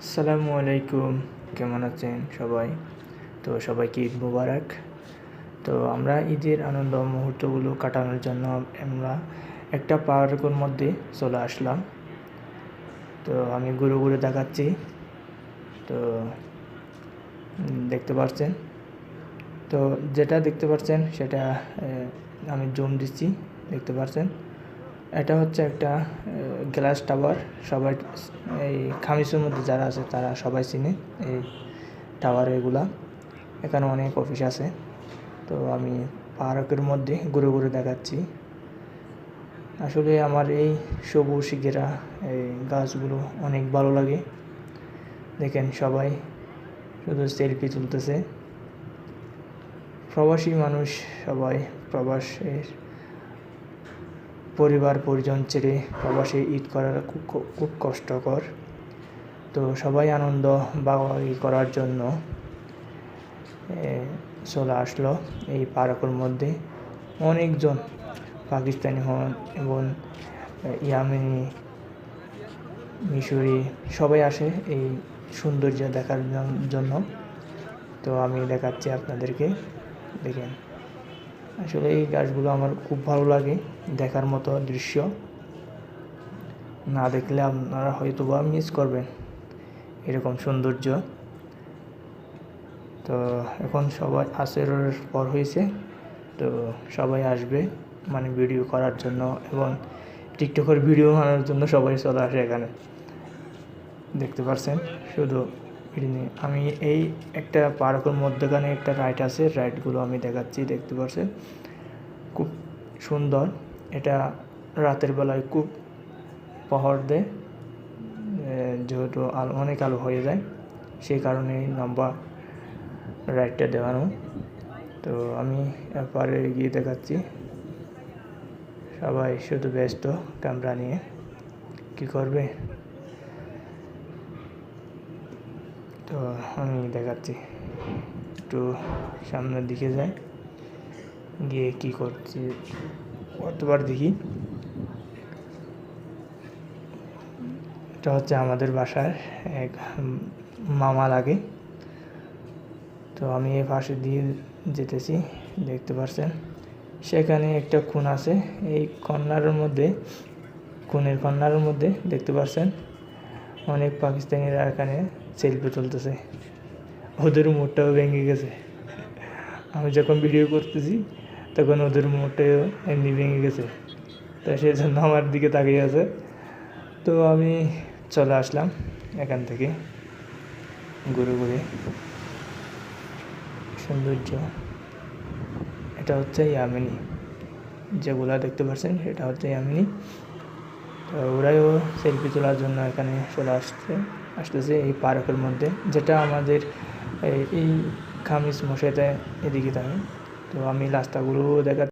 আসসালামু আলাইকুম। কেমন আছেন সবাই? তো সবাইকে ঈদ মুবারক। তো আমরা ঈদের আনন্দ মুহূর্তগুলো কাটানোর জন্য আমরা একটা পার্কের মধ্যে চলে আসলাম। তো আমি ঘুরে ঘুরে দেখাচ্ছি। তো দেখতে পাচ্ছেন তো যেটা দেখতে পাচ্ছেন সেটা আমি জুম দিচ্ছি। দেখতে পাচ্ছেন এটা হচ্ছে একটা গ্লাস টাওয়ার সবাই, এই খামিসের মধ্যে যারা আছে, তারা সবাই চিনে এই টাওয়ার এগুলা। এখানে অনেক অফিস আছে। তো আমি পার্কের মধ্যে ঘুরে ঘুরে দেখাচ্ছি। আসলে আমার এই সবুজ ঘেরা, এই গাছগুলো অনেক ভালো লাগে। দেখেন সবাই শুধু সেলফি তুলতেছে। প্রবাসী মানুষ সবাই প্রবাসের পরিবার, পরিজন ছেড়ে প্রবাসে ঈদ করা খুব খুব কষ্টকর। তো সবাই আনন্দ বাগাবাগি করার জন্য চলে আসলো এই পার্কের মধ্যে। অনেকজন পাকিস্তানি হন এবং ইয়ামেনি, মিশরি সবাই আসে এই সৌন্দর্য দেখার জন্য। তো আমি দেখাচ্ছি আপনাদেরকে। দেখেন। আসলে এই গাছগুলো আমার খুব ভালো লাগে দেখার মতো দৃশ্য। না দেখলে আপনারা হয়তো বা মিস করবেন এরকম সৌন্দর্য। তো এখন সবাই আসরের পর হয়েছে। তো সবাই আসবে মানে ভিডিও করার জন্য এবং টিকটকের ভিডিও বানানোর জন্য সবাই চলে আসে এখানে। দেখতে পাচ্ছেন শুধু এটি। আমি এই একটা পার্কের মধ্যখানে একটা রাইড আছে রাইডগুলো আমি দেখাচ্ছি, দেখতে পাচ্ছেন খুব সুন্দর। এটা রাতের বেলায় খুব পাহাড় দেয় যেহেতু আলো, অনেক আলো হয়ে যায়, সেই কারণে লম্বা রাইডটা দেওয়ানো তো আমি এরপরে গিয়ে দেখাচ্ছি। সবাই শুধু ব্যস্ত ক্যামেরা নিয়ে। কী করবে? তো, আমি দেখাচ্ছি। একটু সামনের দিকে যাই। গিয়ে কি করছি? কতবার দেখি। এটা হচ্ছে আমাদের বাসার এক মামা লাগে। তো আমি এই পাশে দিয়ে যেতেছি, দেখতে পাচ্ছেন সেখানে একটা খুন আছে। এই কর্নারের মধ্যে, খুনের কর্নারের মধ্যে, দেখতে পাচ্ছেন অনেক পাকিস্তানিরা এখানে সেলফি তুলতেছে। ওদের মুডটাও ভেঙে গেছে। আমি যখন ভিডিও করতেছি, তখন ওদের মুডটাও এমনি ভেঙে গেছে। তো সেই জন্য আমার দিকে তাকিয়ে আছে। তো আমি চলে আসলাম এখান থেকে। ঘুরে ঘুরে। সৌন্দর্য। এটা হচ্ছে ইয়ামিনী। যেগুলা দেখতে পাচ্ছেন, সেটা হচ্ছে ইয়ামিনী। তো ওরাইও সেলফি তোলার জন্য এখানে চলে আসছে। আসতেছে এই পার্কের মধ্যে, যেটা আমাদের, এই- খামিস মশাইতে এদিকে থাকে। তো আমি রাস্তাগুলো দেখা